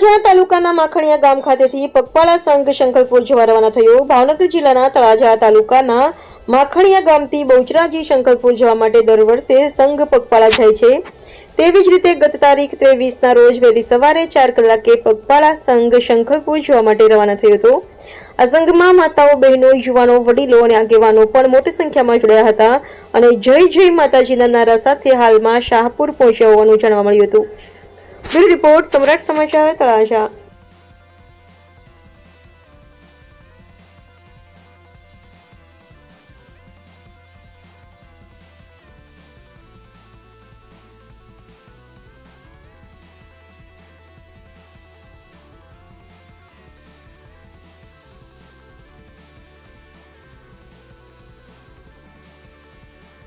તળાજા તાલુકાના માખણિયા ગામ ખાતેથી પગપાળા સંઘ શંકરપુર જવા રવાના થયો. ભાવનગર જિલ્લાના તળાજા તાલુકાના માખણીયા ગામથી બહુચરાજી શંકરપુર જવા માટે દર વર્ષે સંઘ પગપાળા જાય છે. તેવી જ રીતે ગત તારીખ ત્રેવીસના રોજ વહેલી સવારે ચાર કલાકે પગપાળા સંઘ શંકરપુર જવા માટે રવાના થયો હતો. આ સંઘમાં માતાઓ, બહેનો, યુવાનો, વડીલો અને આગેવાનો પણ મોટી સંખ્યામાં જોડાયા હતા અને જય જય માતાજીના નારા સાથે હાલમાં શાહપુર પહોંચ્યા હોવાનું જાણવા મળ્યું હતું. બ્યુરો રિપોર્ટ સમ્રાટ સમાચાર તળાજા